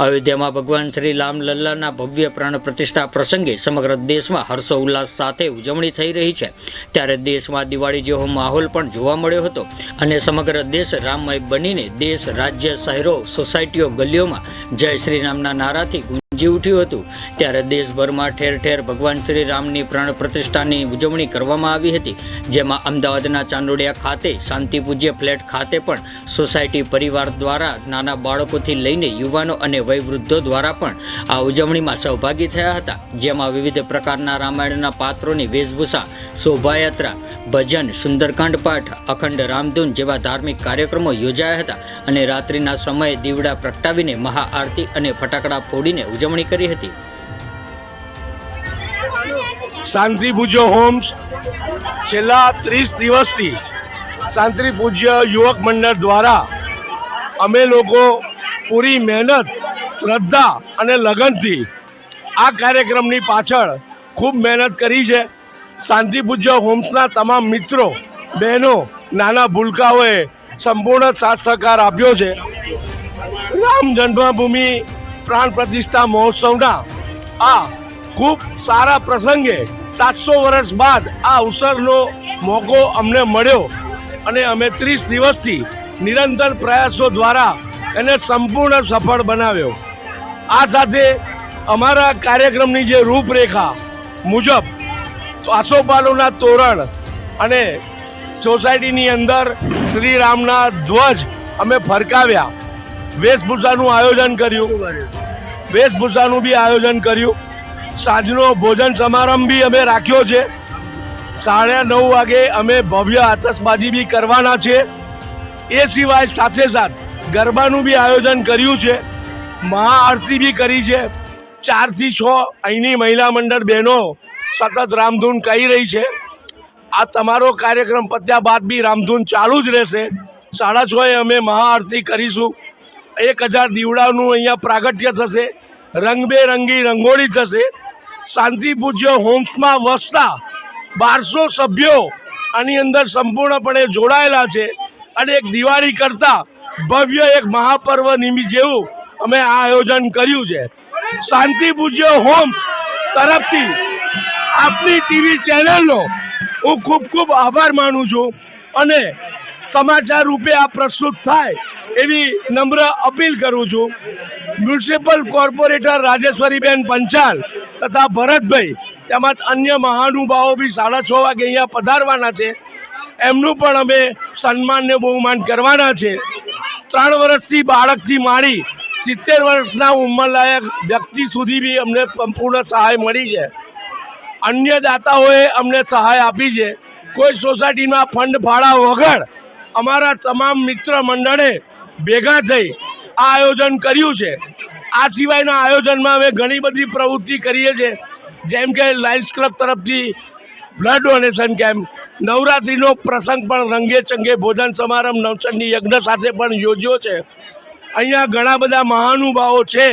અયોધ્યામાં ભગવાન શ્રી રામલલ્લાના ભવ્ય પ્રાણ પ્રતિષ્ઠા પ્રસંગે સમગ્ર દેશમાં હર્ષો ઉલ્લાસ સાથે ઉજવણી થઈ રહી છે. ત્યારે દેશમાં દિવાળી જેવો માહોલ પણ જોવા મળ્યો હતો અને સમગ્ર દેશ રામમય બનીને દેશ, રાજ્ય, શહેરો, સોસાયટીઓ, ગલીઓમાં જય શ્રી રામના નારાથી ગુંજી ઉઠ્યું હતું. ત્યારે દેશભરમાં ઠેર ઠેર ભગવાન શ્રી રામની પ્રાણ પ્રતિષ્ઠાની ઉજવણી કરવામાં આવી હતી. જેમાં અમદાવાદના ચાંદોડિયા ખાતે શાંતિ પૂજ્ય ફ્લેટ ખાતે પણ સોસાયટી પરિવાર દ્વારા નાના બાળકોથી લઈને યુવાનો અને વયવૃદ્ધો દ્વારા પણ આ ઉજવણીમાં સહભાગી થયા હતા. જેમાં વિવિધ પ્રકારના રામાયણના પાત્રોની વેશભૂષા, શોભાયાત્રા, ભજન, સુંદરકાંડ પાઠ, અખંડ રામધૂન જેવા ધાર્મિક કાર્યક્રમો યોજાયા હતા અને રાત્રિના સમયે દીવડા પ્રગટાવીને મહાઆરતી અને ફટાકડા ફોડીને ઉજવણી કરી હતી. શાંતિ પૂજ્ય હોમ્સ, છેલ્લા ત્રીસ દિવસથી શાંતિ પૂજ્ય યુવક મંડળ દ્વારા અમે લોકો પૂરી મહેનત, શ્રદ્ધા અને લગનથી આ કાર્યક્રમની પાછળ ખૂબ મહેનત કરી છે. શાંતિ પૂજ્ય હોમ્સના તમામ મિત્રો, બહેનો, નાના ભૂલકાઓએ સંપૂર્ણ સાથ સહકાર આપ્યો છે. રામ જન્મભૂમિ પ્રાણ પ્રતિષ્ઠા મહોત્સવના આ ખૂબ સારા પ્રસંગે સાતસો વર્ષ બાદ આ અવસરનો મોકો અમને મળ્યો અને અમે ત્રીસ દિવસથી નિરંતર પ્રયાસો દ્વારા એને સંપૂર્ણ સફળ બનાવ્યો. આ સાથે અમારા કાર્યક્રમની જે રૂપરેખા મુજબ આસોપાલોના તોરણ અને સોસાયટીની અંદર શ્રી રામના ધ્વજ અમે ફરકાવ્યા. વેશભૂષાનું આયોજન કર્યું. વેશભૂષાનું બી આયોજન કર્યું. સાંજનો ભોજન સમારંભ બી અમે રાખ્યો છે. સાડા નવ વાગે અમે ભવ્ય આતશબાજી બી કરવાના છે. એ સિવાય સાથે સાથ ગરબાનું બી આયોજન કર્યું છે. મહાઆરતી બી કરી છે. ચારથી છ અહીંની મહિલા મંડળ બહેનો સતત રામધૂન કહી રહી છે. આ તમારો કાર્યક્રમ પત્યા બાદ બી રામધૂન ચાલુ જ રહેશે. સાડા છ એ અમે મહાઆરતી કરીશું. એક હજાર દીવડાનું અહીંયા પ્રાગટ્ય થશે, રંગબેરંગી રંગોળી થશે. શાંતિ પૂજ્ય હોમ્સમાં વસતા બારસો સભ્યો આની અંદર સંપૂર્ણપણે જોડાયેલા છે અને એક દિવાળી કરતા ભવ્ય એક મહાપર્વ નિમિત્ત જેવું અમે આ આયોજન કર્યું છે. શાંતિ પૂજ્ય હોમ્સ તરફથી આપની ટીવી ચેનલનો હું ખૂબ ખૂબ આભાર માનું છું અને સમાચાર રૂપે આ પ્રસ્તુત થાય એવી નમ્ર અપીલ કરું છું. મ્યુનિસિપલ કોર્પોરેટર રાજેશ્વરીબેન પંચાલ તથા ભરતભાઈ તેમજ અન્ય મહાનુભાવો બી સાડા છ વાગે અહીંયા પધારવાના છે. એમનું પણ અમે સન્માનને બહુમાન કરવાના છે. ત્રણ વર્ષથી બાળકથી માંડી સિત્તેર વર્ષના ઉંમરલાયક વ્યક્તિ સુધી બી અમને સંપૂર્ણ સહાય મળી છે. અન્ય દાતાઓએ અમને સહાય આપી છે. કોઈ સોસાયટીમાં ફંડ ફાળા વગર અમારા તમામ મિત્ર મંડળે ભેગા થઈ આ આયોજન કર્યું છે. આ સિવાયના આયોજનમાં અમે ઘણી બધી પ્રવૃત્તિ કરીએ છીએ. જેમ કે લાયન્સ ક્લબ તરફથી બ્લડ ડોનેશન કેમ્પ, નવરાત્રિનો પ્રસંગ પણ રંગે ચંગે ભોજન સમારંભ, નવચંડી યજ્ઞ સાથે પણ યોજ્યો છે. અહીંયા ઘણા બધા મહાનુભાવો છે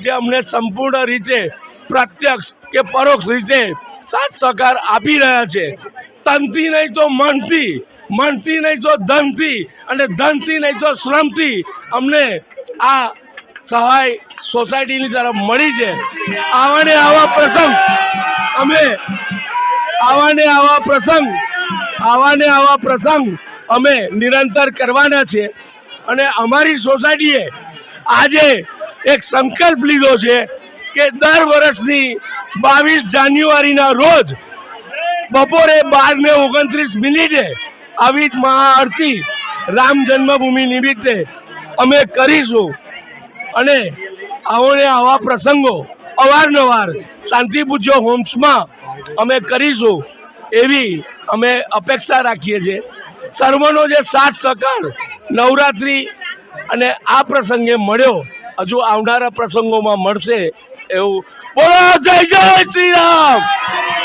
જે અમને સંપૂર્ણ રીતે પ્રત્યક્ષ કે પરોક્ષ રીતે સાથ સહકાર આપી રહ્યા છે. તનથી નહીં તો મનથી મનથી નહીં તો ધનથી અને ધનથી નહીં તો શ્રમથી અમને આ સહાય સોસાયટીની તરફ મળી છે. આવા ને આવા પ્રસંગ, અમે આવા ને આવા પ્રસંગ આવા ને આવા પ્રસંગ અમે નિરંતર કરવાના છે અને અમારી સોસાયટીએ આજે એક સંકલ્પ લીધો છે કે દર વર્ષની બાવીસ જાન્યુઆરીના રોજ બપોરે બાર ને ઓગણત્રીસ મિનિટે આવી જ મહાઆરતી રામ જન્મભૂમિ નિમિત્તે અમે કરીશું. અને આવો ને આવા પ્રસંગો અવારનવાર શાંતિ પૂજ્ય હોમ્સમાં અમે કરીશું એવી અમે અપેક્ષા રાખીએ છીએ. સર્વનો જે સાથ સહકાર નવરાત્રિ અને આ પ્રસંગે મળ્યો, હજુ આવનારા પ્રસંગોમાં મળશે એવું બોલો જય જય Shri Ram!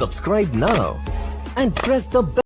Subscribe now and press the bell.